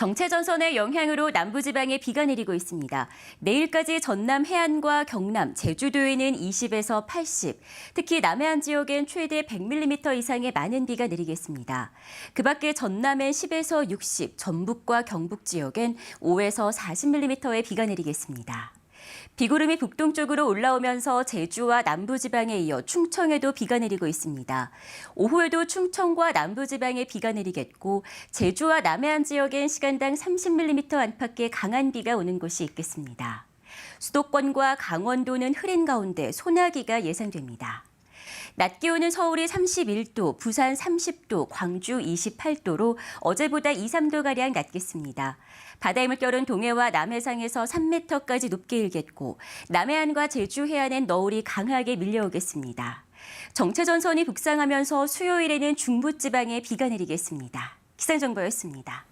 정체 전선의 영향으로 남부지방에 비가 내리고 있습니다. 내일까지 전남 해안과 경남, 제주도에는 20에서 80, 특히 남해안 지역엔 최대 100mm 이상의 많은 비가 내리겠습니다. 그 밖에 전남엔 10에서 60, 전북과 경북 지역엔 5에서 40mm의 비가 내리겠습니다. 비구름이 북동쪽으로 올라오면서 제주와 남부지방에 이어 충청에도 비가 내리고 있습니다. 오후에도 충청과 남부지방에 비가 내리겠고 제주와 남해안 지역엔 시간당 30mm 안팎의 강한 비가 오는 곳이 있겠습니다. 수도권과 강원도는 흐린 가운데 소나기가 예상됩니다. 낮 기온은 서울이 31도, 부산 30도, 광주 28도로 어제보다 2, 3도가량 낮겠습니다. 바다의 물결은 동해와 남해상에서 3m까지 높게 일겠고 남해안과 제주 해안엔 너울이 강하게 밀려오겠습니다. 정체전선이 북상하면서 수요일에는 중부지방에 비가 내리겠습니다. 기상정보였습니다.